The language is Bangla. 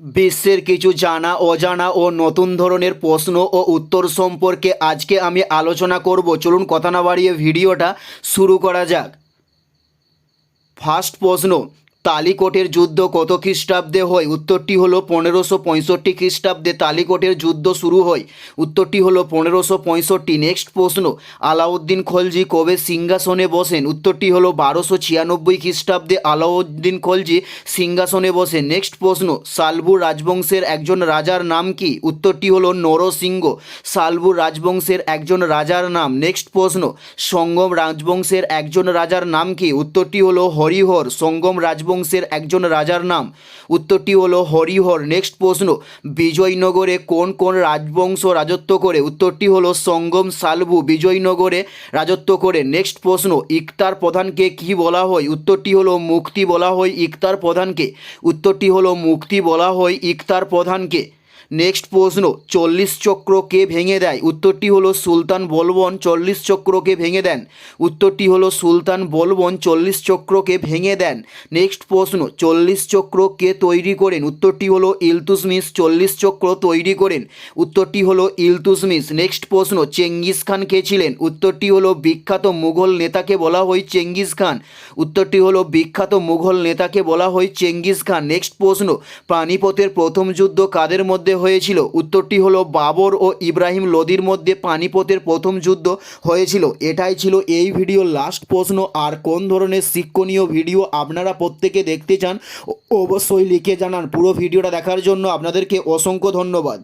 বিশ্বের কিছু জানা, অজানা ও নতুন ধরনের প্রশ্ন ও উত্তর সম্পর্কে আজকে আমি আলোচনা করব। চলুন কথা না বাড়িয়ে ভিডিওটা শুরু করা যাক। ফার্স্ট প্রশ্ন তালিকোটের যুদ্ধ কত খ্রিস্টাব্দে হয়? উত্তরটি হলো পনেরোশো পঁয়ষট্টি খ্রিস্টাব্দে তালিকোটের যুদ্ধ শুরু হয়। উত্তরটি হলো পনেরোশো পঁয়ষট্টি। নেক্সট প্রশ্ন, আলাউদ্দিন খলজি কবে সিংহাসনে বসেন? উত্তরটি হলো বারোশো ছিয়ানব্বই খ্রিস্টাব্দে আলাউদ্দিন খলজি সিংহাসনে বসেন। নেক্সট প্রশ্ন, সালবুর রাজবংশের একজন রাজার নাম কি? উত্তরটি হলো নরসিংহ, সালবুর রাজবংশের একজন রাজার নাম। নেক্সট প্রশ্ন, সঙ্গম রাজবংশের একজন রাজার নাম কি? উত্তরটি হলো হরিহর, সঙ্গম রাজবংশের একজন রাজার নাম। উত্তরটি হলো হরিহর। নেক্সট প্রশ্ন, বিজয়নগরে কোন কোন রাজবংশ রাজত্ব করে? উত্তরটি হলো সঙ্গম, সালবু, বিজয়নগরে রাজত্ব করে। নেক্সট প্রশ্ন, ইকতার প্রধানকে কি বলা হয়? উত্তরটি হলো মুক্তি বলা হয় ইকতার প্রধানকে। উত্তরটি হলো মুক্তি বলা হয় ইকতার প্রধানকে। নেক্সট প্রশ্ন, চল্লিশ চক্রকে ভেঙে দেয়। উত্তরটি হলো সুলতান বলবন, চল্লিশ চক্রকে ভেঙে দেন। উত্তরটি হলো সুলতান বলবন, চল্লিশ চক্রকে ভেঙে দেন। নেক্সট প্রশ্ন, চল্লিশ চক্র কে তৈরি করেন? উত্তরটি হলো ইলতুসমিস চল্লিশ চক্র তৈরি করেন। উত্তরটি হলো ইলতুসমিস নেক্সট প্রশ্ন চেঙ্গিস খান কে ছিলেন? উত্তরটি হলো বিখ্যাত মুঘল নেতাকে বলা হয় চেঙ্গিস খান। উত্তরটি হলো বিখ্যাত মুঘল নেতাকে বলা হয় চেঙ্গিস খান। নেক্সট প্রশ্ন, পানিপথের প্রথম যুদ্ধ কাদের মধ্যে হয়েছিল। উত্তরটি হলো বাবর ও ইব্রাহিম লোদির মধ্যে পানিপথের প্রথম যুদ্ধ হয়েছিল। এটাই ছিল এই ভিডিও লাস্ট প্রশ্ন। আর কোন ধরনের শিক্ষণীয় ভিডিও আপনারা প্রত্যেকে দেখতে চান, অবশ্যই লিখে জানান। পুরো ভিডিওটা দেখার জন্য আপনাদেরকে অসংখ্য ধন্যবাদ।